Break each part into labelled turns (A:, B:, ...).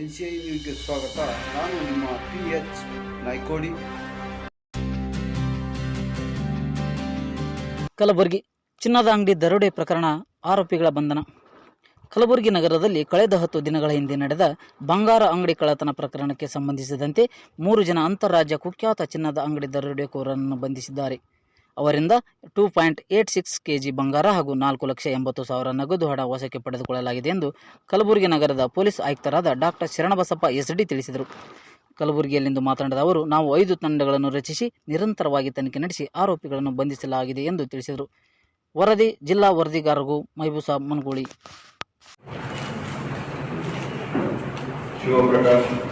A: N C ಸ್ವಾಗತ. ನಾನು ನಿಮ್ಮ ಪಿ ಎಚ್ ನಾಯ್ಕೋಡಿ.
B: ಕಲಬುರಗಿ ಚಿನ್ನದ ಅಂಗಡಿ ದರೋಡೆ ಪ್ರಕರಣ ಆರೋಪಿಗಳ ಬಂಧನ. ಕಲಬುರಗಿ ನಗರದಲ್ಲಿ ಕಳೆದ ಹತ್ತು ದಿನಗಳ ಹಿಂದೆ ನಡೆದ ಬಂಗಾರ ಅಂಗಡಿ ಕಳ್ಳತನ ಪ್ರಕರಣಕ್ಕೆ ಸಂಬಂಧಿಸಿದಂತೆ ಮೂರು ಜನ ಅಂತಾರಾಜ್ಯ ಕುಖ್ಯಾತ ಚಿನ್ನದ ಅಂಗಡಿ ದರೋಡೆಕೋರರನ್ನು ಬಂಧಿಸಿದ್ದಾರೆ. ಅವರಿಂದ two point eight six KG ಬಂಗಾರ ಹಾಗೂ ನಾಲ್ಕು ಲಕ್ಷ ಎಂಬತ್ತು ಸಾವಿರ ನಗದು ಹಣ ವಶಕ್ಕೆ ಪಡೆದುಕೊಳ್ಳಲಾಗಿದೆ ಎಂದು ಕಲಬುರಗಿ ನಗರದ ಪೊಲೀಸ್ ಆಯುಕ್ತರಾದ ಡಾಕ್ಟರ್ ಶರಣಬಸಪ್ಪ ಎಸ್ ಡಿ ತಿಳಿಸಿದರು. ಕಲಬುರಗಿಯಲ್ಲಿಂದು ಮಾತನಾಡಿದ ಅವರು, ನಾವು ಐದು ತಂಡಗಳನ್ನು ರಚಿಸಿ ನಿರಂತರವಾಗಿ ತನಿಖೆ ನಡೆಸಿ ಆರೋಪಿಗಳನ್ನು ಬಂಧಿಸಲಾಗಿದೆ ಎಂದು ತಿಳಿಸಿದರು. ವರದಿ, ಜಿಲ್ಲಾ ವರದಿಗಾರರು Maibusa Managuli.
C: Shivaprakash.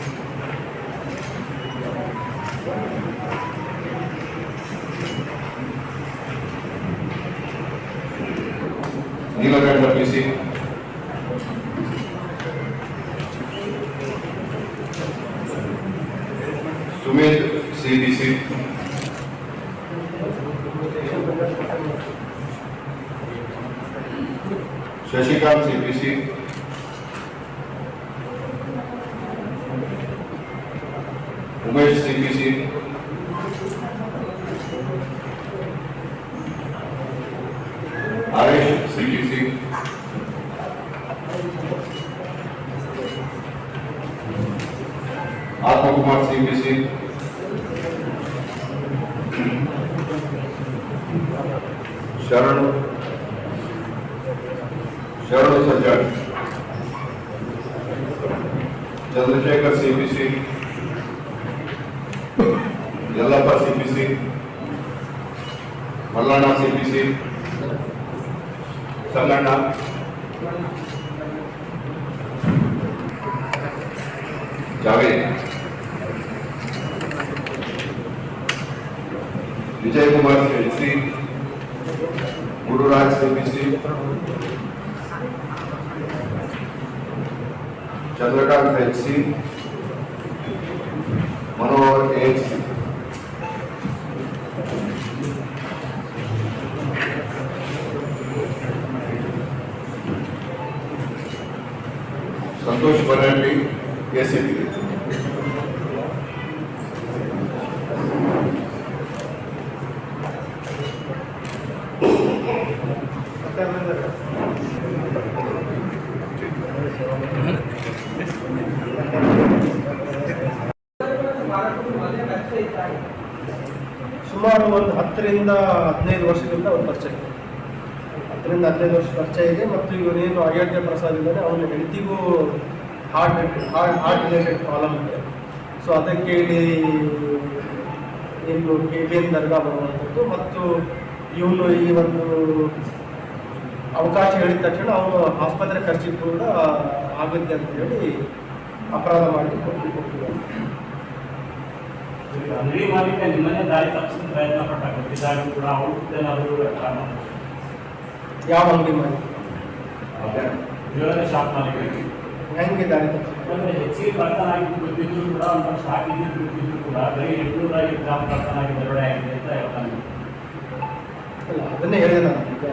C: Neelkanth Sumit CBC Shashikant CPC Umesh CPC Singh Singh Atma Kumar Singh K Singh Sharan. Sharan Sajjan Chandrashekar Singh Singh Yallappa CPC Mallana CPC Samarna Javed. Vijay Kumar Singh Gururaj Singh Singh Chandrakant Singh Manohar H ಸೇರಿದೆ
D: ಸುಮಾರು ಒಂದು ಹತ್ತರಿಂದ ಹದಿನೈದು ವರ್ಷದಿಂದ ಒಂದು ಪರಿಚಯ. ಇದೆ ಹತ್ತರಿಂದ ಹದಿನೈದು ವರ್ಷ ಪರಿಚಯ ಇದೆ ಮತ್ತು ಇವನೇನು ಅಯೋಧ್ಯ ಪ್ರಸಾದ್ ಇದ್ದಾನೆ, ಅವನ ಹೆಂಡತಿಗೂ heart heart heart related problem ಇದೆ. ಸೊ ಅದಕ್ಕೆ ಇಲ್ಲಿ ಏನು ಕೆ ಬಿ ಎನ್ ದರ್ಗಾ ಬರುವಂಥದ್ದು ಮತ್ತು ಇವನು ಈ ಒಂದು ಅವಕಾಶ ಹೇಳಿದ ತಕ್ಷಣ ಅವನು ಆಸ್ಪತ್ರೆ ಖರ್ಚಿಗೆ ಕೂಡ ಆಗುತ್ತೆ ಅಂತ ಹೇಳಿ ಅಪರಾಧ ಮಾಡಿ ಕೊಟ್ಟು ಕೊಟ್ಟಿದ್ದಾನೆ
E: ಅಂಗಡಿ ಮಾಲೀಕ ನಿಮ್ಮನ್ನೇ ದಾರಿ ತಪ್ಪಿಸಿದ ಪ್ರಯತ್ನ ಪಟ್ಟ ಕೊಟ್ಟಿದ್ದಾಗ ಕೂಡ ಕಾರಣ
D: ಯಾವ ಅಂಗಡಿ
E: ಜ್ಯುವೆಲರಿ ಶಾಪ್ ಮಾಲೀಕರಿಗೆ.
D: ಹೆಂಗೆ ದಾರಿ ತಪ್ಪಿಸಿ
E: ಯಾಕಂದ್ರೆ ಹೆಚ್ಚಿಗೆ ಕಳ್ತನ ಆಗಿದ್ದು ಕೂಡ ಒಂದು ಸ್ಟಾಕ್ ಇದ್ದಿದ್ದು ಗೊತ್ತಿದ್ರು ಕೂಡ ಬರೀ ಎಂಟುನೂರಾಗಿ ಗ್ರಾಮ ಆಗಿ ದರೋಡೆ ಆಗಿದೆ ಅಂತ ಹೇಳ್ತಾನೆ
D: ಅಲ್ಲ ಅದನ್ನೇ ಹೇಳಿದೆ ನಾನು. ಈಗ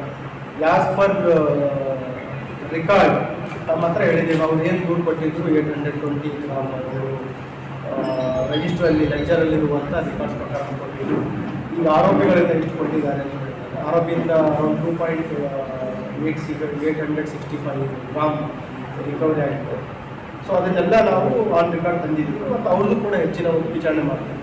D: ಯಾಸ್ ಪರ್ ರೆಕಾರ್ಡ್ ತಮ್ಮ ಹತ್ರ ಹೇಳಿದ್ದೇವೆ ಅವ್ರು ಏನು ದೂರು ಕೊಟ್ಟಿದ್ರು ಏಟ್ ಹಂಡ್ರೆಡ್ ಟ್ವೆಂಟಿ ಗ್ರಾಮ್ ಅವರು ರಿಜಿಸ್ಟ್ರಲ್ಲಿ ಲೆಕ್ಚರಲ್ಲಿ ಇರುವಂಥ ರೆಕಾರ್ಡ್ಸ್ ಪ್ರಕಾರ ಕೊಟ್ಟಿದ್ರು ಈಗ ಆರೋಪಿಗಳಿಂದ ಇಷ್ಟು ಕೊಟ್ಟಿದ್ದಾರೆ ಆರೋಪಿಯಿಂದ around two point eight six eight hundred sixty five gram recovery ಆಗಿದೆ ಸೊ ಅದನ್ನೆಲ್ಲ ನಾವು ಆನ್ ರೆಕಾರ್ಡ್ ತಂದಿದ್ದೀವಿ. ಮತ್ತು ಅವ್ರದ್ದು ಕೂಡ ಹೆಚ್ಚಿನ ಒಂದು ವಿಚಾರಣೆ ಮಾಡ್ತೀವಿ.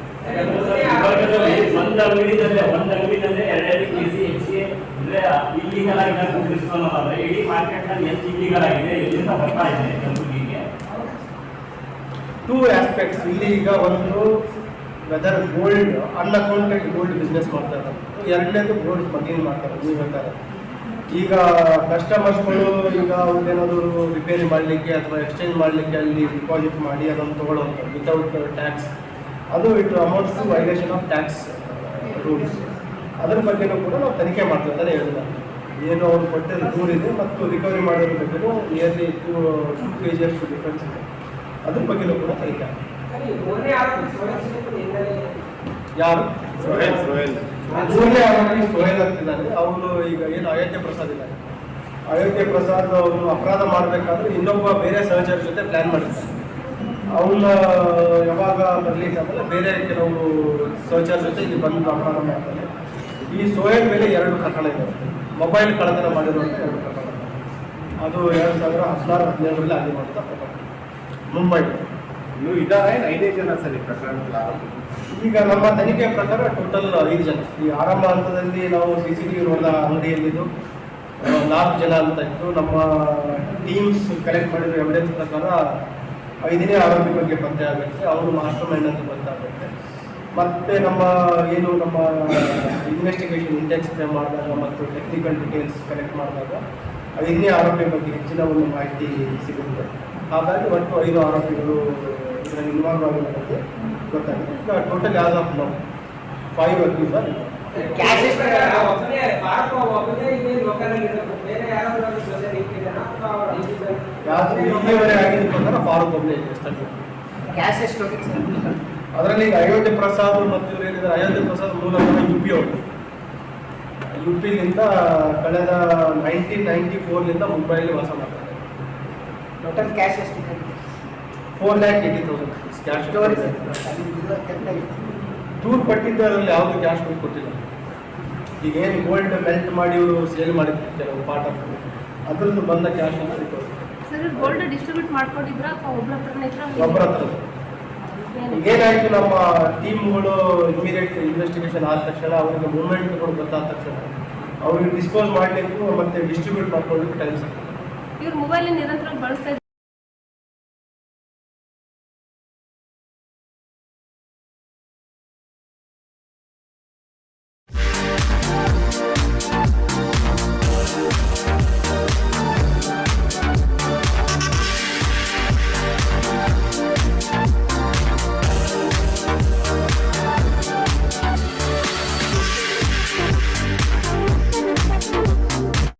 D: ಟೂ ಆಸ್ಪೆಕ್ಟ್ಸ್ ಇಲ್ಲಿ ಈಗ ಒಂದು whether gold unaccounted gold business ಮಾಡ್ತಾರೆ ಎರಡನೇದು ಗೋಲ್ಡ್ ಸ್ಮಗ್ಲಿಂಗ್ ಮಾಡ್ತಾರೆ ನೀವು ಹೇಳ್ತಾರೆ ಈಗ ಕಸ್ಟಮರ್ಸ್ಗಳು ಈಗ ಅವ್ರದ್ದೇನಾದ್ರು ರಿಪೇರಿ ಮಾಡಲಿಕ್ಕೆ ಅಥವಾ ಎಕ್ಸ್ಚೇಂಜ್ ಮಾಡಲಿಕ್ಕೆ ಅಲ್ಲಿ ಡಿಪಾಸಿಟ್ ಮಾಡಿ ಅದನ್ನು ತೊಗೊಳ್ಳೋದು ವಿತೌಟ್ ಟ್ಯಾಕ್ಸ್ ಅದು ಇಟ್ಟು amounts violation of tax rules ಅದ್ರ ಬಗ್ಗೆನೂ ಕೂಡ ನಾವು ತನಿಖೆ ಮಾಡ್ತೀವಿ ಅಂತಲೇ ಹೇಳಿದ? ಏನು ಅವ್ರು ಕೊಟ್ಟಿರೋ ದೂರ ಇದೆ ಮತ್ತು ರಿಕವರಿ ಮಾಡೋದ್ರ ಬಗ್ಗೆನೂ nearly to two K G difference ಇದೆ. ಅದ್ರ ಬಗ್ಗೆನೂ ಕೂಡ ತನಿಖೆ ಯಾರು?
C: ಸೊಹೇಲ್. ಸೊಹೇಲ್.
D: ಸೋಹೇಲ್. ಅಂತಿದ್ದಾರೆ. ಅವನು ಈಗ ಏನು ಅಯೋಧ್ಯೆ ಪ್ರಸಾದ್ ಇಲ್ಲ. ಅಯೋಧ್ಯೆ ಪ್ರಸಾದ್ ಅವನು ಅಪರಾಧ ಮಾಡಬೇಕಾದ್ರೆ ಇನ್ನೊಬ್ಬ ಬೇರೆ ಸಹಚರ ಜೊತೆ ಪ್ಲಾನ್ ಮಾಡಿದ್ದಾರೆ ಅವನ ಯಾವಾಗ ಬರ್ಲಿಕ್ಕೆ ಆಮೇಲೆ ಬೇರೆ ಕೆಲವು ಸಹಚರ ಜೊತೆ ಇಲ್ಲಿ ಬಂದು ಅಪರಾಧ ಮಾಡ್ತಾರೆ ಈ ಸೋಯಲ್ ಮೇಲೆ ಎರಡು ಪ್ರಕರಣ ಇದೆ ಮೊಬೈಲ್ ಕಳ್ಳತನ ಮಾಡಿರುವಂಥ ಎರಡು ಪ್ರಕರಣ. ಅದು ಎರಡು ಸಾವಿರ ಹದಿನಾರು ಹದಿನೇಳರಲ್ಲಿ ಆಗಿ ಪ್ರಕರಣ. ಮುಂಬೈ
C: ಇನ್ನು ಇದ್ದಾರೆ ಐದೇ ಜನ ಸರಿ ಆರೋಪಿ.
D: ಈಗ ನಮ್ಮ ತನಿಖೆ ಪ್ರಕಾರ ಟೋಟಲ್ ಐದು ಜನ. ಈ ಆರಂಭ ಹಂತದಲ್ಲಿ ನಾವು ಸಿ ಸಿ ಟಿ ವಿ ನೋಡಿದ ಅಂಗಡಿಯಲ್ಲಿದ್ದು ನಾಲ್ಕು ಜನ ಅಂತ ಇತ್ತು. ನಮ್ಮ ಟೀಮ್ಸ್ ಕಲೆಕ್ಟ್ ಮಾಡಿರೋ ಎವಿಡೆನ್ಸ್ ಪ್ರಕಾರ ಐದನೇ ಆರೋಪಿ ಬಗ್ಗೆ ಪತ್ತೆ ಆಗುತ್ತೆ. ಅವರು ಮಾಸ್ಟರ್ ಮೈಂಡ್ ಅಂತ ಗೊತ್ತಾಗುತ್ತೆ. ಮತ್ತೆ ನಮ್ಮ, ಏನು ನಮ್ಮ ಇನ್ವೆಸ್ಟಿಗೇಷನ್ ಇಂಡೆಕ್ಸ್ ಮಾಡಿದಾಗ ಮತ್ತು ಟೆಕ್ನಿಕಲ್ ಡೀಟೇಲ್ಸ್ ಕಲೆಕ್ಟ್ ಮಾಡಿದಾಗ ಐದನೇ ಆರೋಪಿ ಬಗ್ಗೆ ಹೆಚ್ಚಿನ ಒಂದು ಮಾಹಿತಿ ಸಿಗುತ್ತೆ. ಹಾಗಾಗಿ ಒಟ್ಟು ಐದು ಆರೋಪಿಗಳು ಇದರಲ್ಲಿ ಇನ್ವಾಲ್ವ್ ಆಗಿರೋ ಬಗ್ಗೆ ಗೊತ್ತಾಗಿದೆ ಈಗ total as of now five accused are ಯಾರು ಇಲ್ಲಿಯವರೆಗೆ ಆಗಿದ್ದು ಪ್ರಕಾರ ಫಾರೂಕ್ ಒಬ್ಬನೇ ಇದೆ ಸ್ಥಳೀಯ
B: ಕ್ಯಾಶ್ ಎಷ್ಟು ಹೋಗಿತ್ತು ಸರ್
D: ಅದರಲ್ಲಿ ಈಗ ಅಯೋಧ್ಯೆ ಪ್ರಸಾದ್ ಮತ್ತು ಇವರು ಏನಿದ್ದಾರೆ ಅಯೋಧ್ಯೆ ಪ್ರಸಾದ್ ಮೂಲತಃ ಯು ಪಿ ಅವರು ಯು ಪಿಲಿಂದ ಕಳೆದ ನೈನ್ಟೀನ್ ನೈಂಟಿ ಫೋರ್ಲಿಂದ ಮುಂಬೈಲಿ ವಾಸ ಮಾಡ್ತಾರೆ
B: ಟೋಟಲ್ ಕ್ಯಾಶ್ ಎಷ್ಟು
D: four lakh eighty thousand rupees cash ಪಟ್ಟಿದ್ದು ಪಟ್ಟಿದ್ದರಲ್ಲಿ ಯಾವುದು ಕ್ಯಾಶ್ ಬಿಲ್ ಕೊಟ್ಟಿಲ್ಲ. ಈಗ ಏನು ಗೋಲ್ಡ್ ಮೆಲ್ಟ್ ಮಾಡಿ ಇವರು ಸೇಲ್ ಮಾಡಿದ್ರು ಕೆಲವು ಪಾರ್ಟ್ ಆಫ್ ಅದ್ರದ್ದು ಬಂದ ಕ್ಯಾಶ್
F: ಗೋಲ್ಡ್ ಡಿಸ್ಟ್ರಿಬ್ಯೂಟ್ ಮಾಡ್ಕೊಂಡಿದ್ರ
D: ಒಬ್ಬರ ಹತ್ರ ಈಗೇನಾಯ್ತು ನಮ್ಮ ಟೀಮ್ಗಳು ಇಮಿಡಿಯೇಟ್ ಇನ್ವೆಸ್ಟಿಗೇಷನ್ ಆದ ತಕ್ಷಣ ಅವರಿಗೆ ಮೂವ್ಮೆಂಟ್ಗಳು ಗೊತ್ತಾದ ತಕ್ಷಣ ಅವ್ರಿಗೆ ಡಿಸ್ಪೋಸ್ ಮಾಡಲಿಕ್ಕೂ ಮತ್ತೆ ಡಿಸ್ಟ್ರಿಬ್ಯೂಟ್ ಮಾಡ್ಕೊಳ್ಳಿಕ್ಕೆ ಟೈಮ್ ಸಿಗ್ತದೆ.
F: ಇವ್ರ ಮೊಬೈಲ್ ನಿರಂತರ ಬಳಸ್ತಾ